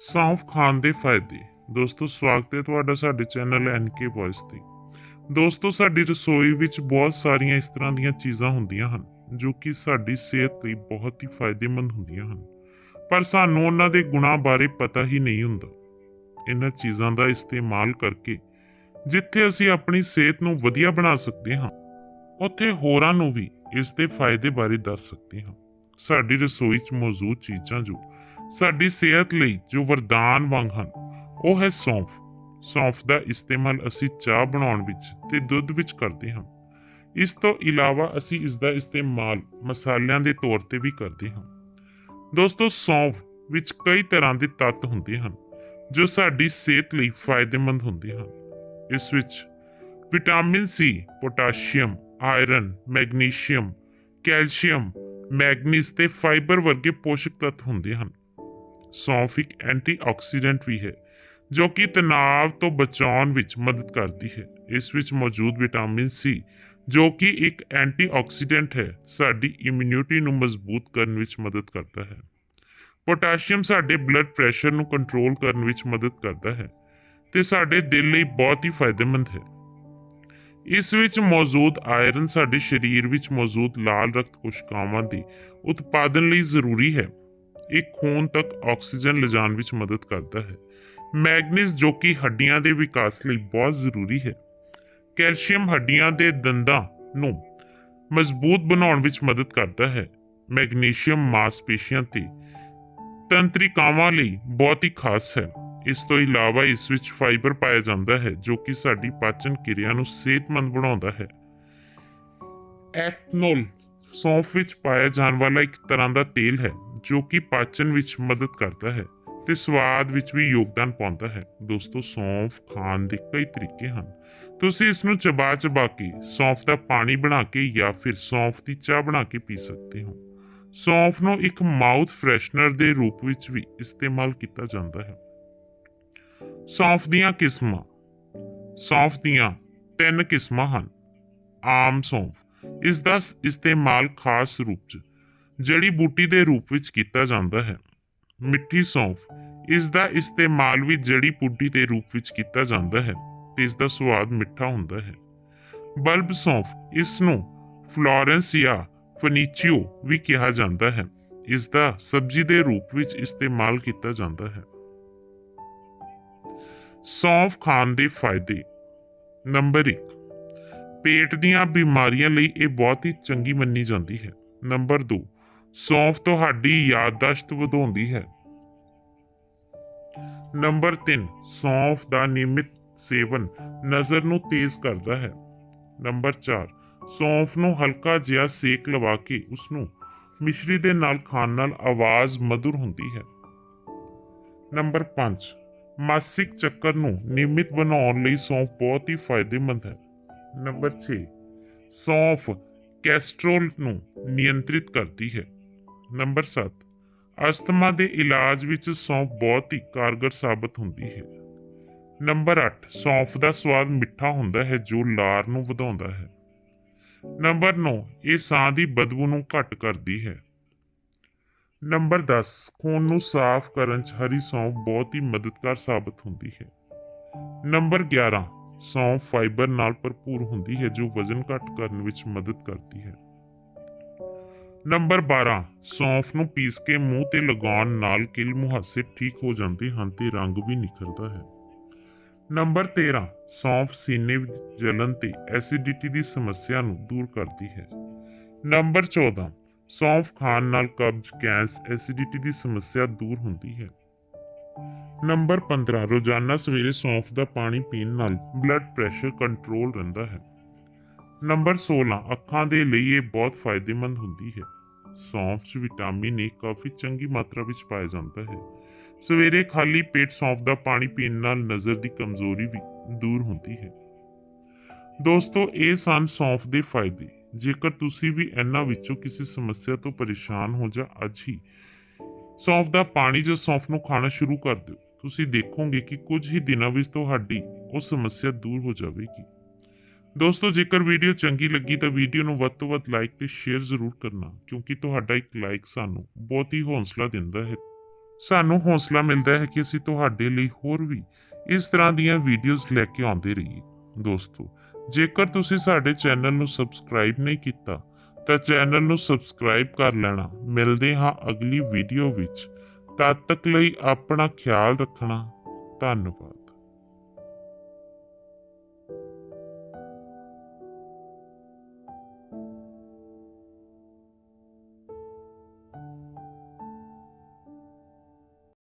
ਸੌਂਫ ਖਾਣ ਦੇ ਫਾਇਦੇ। ਦੋਸਤੋ, ਸਵਾਗਤ ਹੈ ਤੁਹਾਡਾ ਸਾਡੇ ਚੈਨਲ ਐਨਕੇ ਵੌਇਸ ਤੇ। ਦੋਸਤੋ, ਸਾਡੀ ਰਸੋਈ ਵਿੱਚ ਬਹੁਤ ਸਾਰੀਆਂ ਇਸ ਤਰ੍ਹਾਂ ਦੀਆਂ ਚੀਜ਼ਾਂ ਹੁੰਦੀਆਂ ਹਨ, ਜੋ ਕਿ ਸਾਡੀ ਸਿਹਤ ਲਈ ਬਹੁਤ ਹੀ ਫਾਇਦੇਮੰਦ ਹੁੰਦੀਆਂ ਹਨ। ਪਰ ਸਾਨੂੰ ਉਹਨਾਂ ਦੇ ਗੁਣਾਂ ਬਾਰੇ ਪਤਾ ਹੀ ਨਹੀਂ ਹੁੰਦਾ। ਇਹਨਾਂ ਚੀਜ਼ਾਂ ਦਾ ਇਸਤੇਮਾਲ ਕਰਕੇ ਜਿੱਥੇ ਅਸੀਂ ਆਪਣੀ ਸਿਹਤ ਨੂੰ ਵਧੀਆ ਬਣਾ ਸਕਦੇ ਹਾਂ, ਉੱਥੇ ਹੋਰਾਂ ਨੂੰ ਵੀ ਇਸ ਦੇ ਫਾਇਦੇ ਬਾਰੇ ਦੱਸ ਸਕਦੇ ਹਾਂ। ਸਾਡੀ ਰਸੋਈ 'ਚ ਮੌਜੂਦ ਚੀਜ਼ਾਂ ਜੋ ਸਾਡੀ ਸਿਹਤ ਲਈ ਜੋ ਵਰਦਾਨ ਵਾਂਗ ਹਨ, ਉਹ ਹੈ ਸੌਂਫ। ਸੌਂਫ ਦਾ ਇਸਤੇਮਾਲ ਅਸੀਂ ਚਾਹ ਬਣਾਉਣ ਵਿੱਚ ਤੇ ਦੁੱਧ ਵਿੱਚ ਕਰਦੇ ਹਾਂ। ਇਸ ਤੋਂ ਇਲਾਵਾ ਅਸੀਂ ਇਸ ਦਾ ਇਸਤੇਮਾਲ ਮਸਾਲਿਆਂ ਦੇ ਤੌਰ ਤੇ ਵੀ ਕਰਦੇ ਹਾਂ। ਦੋਸਤੋ, ਸੌਂਫ ਵਿੱਚ ਕਈ ਤਰ੍ਹਾਂ ਦੇ ਤੱਤ ਹੁੰਦੇ ਹਨ, ਜੋ ਸਾਡੀ ਸਿਹਤ ਲਈ ਫਾਇਦੇਮੰਦ ਹੁੰਦੇ ਹਨ। ਇਸ ਵਿੱਚ vitamin C, potassium, iron, magnesium, calcium, manganese ਤੇ ਫਾਈਬਰ ਵਰਗੇ ਪੋਸ਼ਕ ਤੱਤ ਹੁੰਦੇ ਹਨ। ਸੌਂਫਿਕ ਇੱਕ ਐਂਟੀਆਕਸੀਡੈਂਟ ਵੀ ਹੈ, ਜੋ ਕਿ ਤਣਾਅ ਤੋਂ ਬਚਾਉਣ ਵਿੱਚ ਮਦਦ ਕਰਦੀ ਹੈ। ਇਸ ਵਿੱਚ ਮੌਜੂਦ ਵਿਟਾਮਿਨ ਸੀ, ਜੋ ਕਿ ਇੱਕ ਐਂਟੀਆਕਸੀਡੈਂਟ ਹੈ, ਸਾਡੀ ਇਮਿਊਨਿਟੀ ਨੂੰ ਮਜ਼ਬੂਤ ਕਰਨ ਵਿੱਚ ਮਦਦ ਕਰਦਾ ਹੈ। ਪੋਟਾਸ਼ੀਅਮ ਸਾਡੇ ਬਲੱਡ ਪ੍ਰੈਸ਼ਰ ਨੂੰ ਕੰਟਰੋਲ ਕਰਨ ਵਿੱਚ ਮਦਦ ਕਰਦਾ ਹੈ ਤੇ ਸਾਡੇ ਦਿਲ ਲਈ ਬਹੁਤ ਹੀ ਫਾਇਦੇਮੰਦ ਹੈ। ਇਸ ਵਿੱਚ ਮੌਜੂਦ ਆਇਰਨ ਸਾਡੇ ਸਰੀਰ ਵਿੱਚ ਮੌਜੂਦ ਲਾਲ ਰਕਤ ਕੋਸ਼ਿਕਾਵਾਂ ਦੀ ਉਤਪਾਦਨ ਲਈ ਜ਼ਰੂਰੀ ਹੈ। ਇਹ ਖੂਨ ਤੱਕ ਆਕਸੀਜਨ ਲਿਜਾਣ ਵਿੱਚ ਮਦਦ ਕਰਦਾ ਹੈ। ਮੈਗਨੀਜ਼ ਜੋ ਕਿ ਹੱਡੀਆਂ ਦੇ ਵਿਕਾਸ ਲਈ ਬਹੁਤ ਜ਼ਰੂਰੀ ਹੈ। ਕੈਲਸ਼ੀਅਮ ਹੱਡੀਆਂ ਦੇ ਦੰਦਾਂ ਨੂੰ ਮਜ਼ਬੂਤ ਬਣਾਉਣ ਵਿੱਚ ਮਦਦ ਕਰਦਾ ਹੈ। ਮੈਗਨੀਸ਼ੀਅਮ ਮਾਸਪੇਸ਼ੀਆਂ ਤੇ ਤੰਤਰਿਕਾਵਾਂ ਲਈ ਬਹੁਤ ਹੀ ਖਾਸ ਹੈ। ਇਸ ਤੋਂ ਇਲਾਵਾ ਇਸ ਵਿੱਚ ਫਾਈਬਰ ਪਾਇਆ ਜਾਂਦਾ ਹੈ ਜੋ ਕਿ ਸਾਡੀ ਪਾਚਨ ਕਿਰਿਆ ਨੂੰ ਸਿਹਤਮੰਦ ਬਣਾਉਂਦਾ ਹੈ। ਐਥਨੋਲ ਸੌਂਫ ਵਿੱਚ ਪਾਇਆ ਜਾਣ ਵਾਲਾ ਇੱਕ ਤਰ੍ਹਾਂ ਦਾ ਤੇਲ ਹੈ ਜੋ ਕਿ ਪਾਚਨ ਵਿੱਚ ਮਦਦ ਕਰਦਾ ਹੈ ਤੇ ਸਵਾਦ ਵਿੱਚ ਵੀ ਯੋਗਦਾਨ ਪਾਉਂਦਾ ਹੈ। ਦੋਸਤੋ, ਸੌਂਫ ਖਾਣ ਦੇ ਕਈ ਤਰੀਕੇ ਹਨ। ਤੁਸੀਂ ਇਸ ਨੂੰ ਚਬਾ ਚਬਾ ਕੇ ਸੌਂਫ ਦਾ ਪਾਣੀ ਬਣਾ ਕੇ ਜਾਂ ਫਿਰ ਸੌਂਫ ਦੀ ਚਾਹ ਬਣਾ ਕੇ ਪੀ ਸਕਦੇ ਹੋ। ਸੌਂਫ ਨੂੰ ਇੱਕ ਮਾਊਥ ਫਰੈਸ਼ਨਰ ਦੇ ਰੂਪ ਵਿੱਚ ਵੀ ਇਸਤੇਮਾਲ ਕੀਤਾ ਜਾਂਦਾ ਹੈ। ਸੌਂਫ ਦੀਆਂ ਕਿਸਮਾਂ। ਸੌਂਫ ਦੀਆਂ ਤਿੰਨ ਕਿਸਮਾਂ ਹਨ। ਆਮ ਸੌਂਫ। ਇਸ ਦਾ ਇਸਤੇਮਾਲ ਖਾਸ ਰੂਪ 'ਚ ਜੜੀ ਬੂਟੀ ਦੇ ਰੂਪ ਵਿੱਚ ਕੀਤਾ ਜਾਂਦਾ ਹੈ। ਮਿੱਠੀ ਸੌਂਫ, ਇਸ ਦਾ ਇਸਤੇਮਾਲ ਵੀ ਜੜੀ ਬੂਟੀ ਦੇ ਰੂਪ ਵਿੱਚ ਕੀਤਾ ਜਾਂਦਾ ਹੈ, ਤੇ ਇਸ ਦਾ ਸਵਾਦ ਮਿੱਠਾ ਹੁੰਦਾ ਹੈ। ਬਲਬ ਸੌਂਫ ਇਸ ਨੂੰ ਫਲੋਰੈਂਸ ਜਾਂ ਫਨੀਚੀਓ ਵੀ ਕਿਹਾ ਜਾਂਦਾ ਹੈ। ਇਸ ਦਾ ਸਬਜ਼ੀ ਦੇ ਰੂਪ ਵਿੱਚ ਇਸਤੇਮਾਲ ਕੀਤਾ ਜਾਂਦਾ ਹੈ। ਸੌਂਫ ਖਾਣ ਦੇ ਫਾਇਦੇ ਨੰਬਰ 1 ਪੇਟ ਦੀਆਂ ਬਿਮਾਰੀਆਂ ਲਈ ਇਹ ਬਹੁਤ ਹੀ ਚੰਗੀ ਮੰਨੀ ਜਾਂਦੀ ਹੈ। ਨੰਬਰ 2 ਸੌਂਫ ਤੁਹਾਡੀ ਯਾਦਦਾਸ਼ਤ ਵਧਾਉਂਦੀ ਹੈ। ਨੰਬਰ 3 ਸੌਂਫ ਦਾ ਨਿਯਮਿਤ ਸੇਵਨ ਨਜ਼ਰ ਨੂੰ ਤੇਜ਼ ਕਰਦਾ ਹੈ। ਨੰਬਰ 4 ਸੌਂਫ ਨੂੰ ਹਲਕਾ ਜਿਹਾ ਸੇਕ ਲਵਾ ਕੇ ਉਸ ਨੂੰ ਮਿਸ਼ਰੀ ਦੇ ਨਾਲ ਖਾਣ ਨਾਲ ਆਵਾਜ਼ ਮధుਰ ਹੁੰਦੀ ਹੈ। ਨੰਬਰ 5 ਮਾਸਿਕ ਚੱਕਰ ਨੂੰ ਨਿਯਮਿਤ ਬਣਾਉਣ ਲਈ ਸੌਂਫ ਬਹੁਤ ਹੀ ਫਾਇਦੇਮੰਦ ਹੈ। ਨੰਬਰ 6 ਸੌਂਫ ਕੈਸਟਰੋਲ ਨੂੰ ਨਿਯੰਤਰਿਤ ਕਰਦੀ ਹੈ। ਨੰਬਰ 7 ਅਸਥਮਾ ਦੇ ਇਲਾਜ ਵਿੱਚ ਸੌਂਫ ਬਹੁਤ ਹੀ ਕਾਰਗਰ ਸਾਬਤ ਹੁੰਦੀ ਹੈ। ਨੰਬਰ 8 ਸੌਂਫ ਦਾ ਸਵਾਦ ਮਿੱਠਾ ਹੁੰਦਾ ਹੈ, ਜੋ ਲਾਰ ਨੂੰ ਵਧਾਉਂਦਾ ਹੈ। ਨੰਬਰ 9 ਇਹ ਸਾਹ ਦੀ ਬਦਬੂ ਨੂੰ ਘੱਟ ਕਰਦੀ ਹੈ। ਨੰਬਰ 10 ਖੂਨ ਨੂੰ ਸਾਫ਼ ਕਰਨ 'ਚ ਹਰੀ ਸੌਂਫ ਬਹੁਤ ਹੀ ਮਦਦਗਾਰ ਸਾਬਤ ਹੁੰਦੀ ਹੈ। ਨੰਬਰ 11 ਸੌਂਫ ਫਾਈਬਰ ਨਾਲ ਭਰਪੂਰ ਹੁੰਦੀ ਹੈ, ਜੋ ਵਜ਼ਨ ਘੱਟ ਕਰਨ ਵਿੱਚ ਮਦਦ ਕਰਦੀ ਹੈ। ਨੰਬਰ 12 ਸੌਂਫ ਨੂੰ ਪੀਸ ਕੇ ਮੂੰਹ ਤੇ ਲਗਾਉਣ ਨਾਲ ਕਿਲ ਮੁਹਾਸੇ ਠੀਕ ਹੋ ਜਾਂਦੇ ਹਨ ਤੇ ਰੰਗ ਵੀ ਨਿਖਰਦਾ ਹੈ। ਨੰਬਰ 13 ਸੌਂਫ ਸੀਨੇ ਵਿੱਚ ਜਲਨ ਤੇ ਐਸਿਡਿਟੀ ਦੀ ਸਮੱਸਿਆ ਨੂੰ ਦੂਰ ਕਰਦੀ ਹੈ। ਨੰਬਰ 14 ਸੌਂਫ ਖਾਣ ਨਾਲ ਕਬਜ਼ ਗੈਸ ਐਸਿਡਿਟੀ ਦੀ ਸਮੱਸਿਆ ਦੂਰ ਹੁੰਦੀ ਹੈ। ਨੰਬਰ 15 ਰੋਜ਼ਾਨਾ ਸਵੇਰੇ ਸੌਂਫ ਦਾ ਪਾਣੀ ਪੀਣ ਨਾਲ ਬਲੱਡ ਪ੍ਰੈਸ਼ਰ ਕੰਟਰੋਲ ਰਹਿੰਦਾ ਹੈ। ਨੰਬਰ 16 ਅੱਖਾਂ ਦੇ ਲਈ ਇਹ ਬਹੁਤ ਫਾਇਦੇਮੰਦ ਹੁੰਦੀ ਹੈ। ਸੌਂਫ 'ਚ ਵਿਟਾਮਿਨ ਏ ਕਾਫੀ ਚੰਗੀ ਮਾਤਰਾ ਵਿੱਚ ਪਾਇਆ ਜਾਂਦਾ ਹੈ। ਸਵੇਰੇ ਖਾਲੀ ਪੇਟ ਸੌਂਫ ਦਾ ਪਾਣੀ ਪੀਣ ਨਾਲ ਨਜ਼ਰ ਦੀ ਕਮਜ਼ੋਰੀ ਵੀ ਦੂਰ ਹੁੰਦੀ ਹੈ। ਦੋਸਤੋ, ਇਹ ਸਨ ਸੌਂਫ ਦੇ ਫਾਇਦੇ। ਜੇਕਰ ਤੁਸੀਂ ਵੀ ਇਹਨਾਂ ਵਿੱਚੋਂ ਕਿਸੇ ਸਮੱਸਿਆ ਤੋਂ ਪਰੇਸ਼ਾਨ ਹੋ ਜਾਂ ਅੱਜ ਹੀ ਸੌਂਫ ਦਾ ਪਾਣੀ ਜਾਂ ਸੌਂਫ ਨੂੰ ਖਾਣਾ ਸ਼ੁਰੂ ਕਰ ਦਿਓ, ਤੁਸੀਂ ਦੇਖੋਗੇ ਕਿ ਕੁਝ ਹੀ ਦਿਨਾਂ ਵਿੱਚ ਤੁਹਾਡੀ ਉਹ ਸਮੱਸਿਆ ਦੂਰ ਹੋ ਜਾਵੇਗੀ। ਦੋਸਤੋ, ਜੇਕਰ ਵੀਡੀਓ ਚੰਗੀ ਲੱਗੀ ਤਾਂ ਵੀਡੀਓ ਨੂੰ ਵੱਧ ਤੋਂ ਵੱਧ ਲਾਈਕ ਤੇ ਸ਼ੇਅਰ ਜ਼ਰੂਰ ਕਰਨਾ, ਕਿਉਂਕਿ ਤੁਹਾਡਾ ਇੱਕ ਲਾਈਕ ਸਾਨੂੰ ਬਹੁਤ ਹੀ ਹੌਸਲਾ ਦਿੰਦਾ ਹੈ। ਸਾਨੂੰ ਹੌਸਲਾ ਮਿਲਦਾ ਹੈ ਕਿ ਅਸੀਂ ਤੁਹਾਡੇ ਲਈ ਹੋਰ ਵੀ ਇਸ ਤਰ੍ਹਾਂ ਦੀਆਂ ਵੀਡੀਓਜ਼ ਲੈ ਕੇ ਆਉਂਦੇ ਰਹੀਏ। ਦੋਸਤੋ, ਜੇਕਰ ਤੁਸੀਂ ਸਾਡੇ ਚੈਨਲ ਨੂੰ ਸਬਸਕ੍ਰਾਈਬ ਨਹੀਂ ਕੀਤਾ, ਤਾਂ ਚੈਨਲ ਨੂੰ ਸਬਸਕ੍ਰਾਈਬ ਕਰ ਲੈਣਾ। ਮਿਲਦੇ ਹਾਂ ਅਗਲੀ ਵੀਡੀਓ ਵਿੱਚ। ਤਦ ਤੱਕ ਲਈ ਆਪਣਾ ਖਿਆਲ ਰੱਖਣਾ। ਧੰਨਵਾਦ।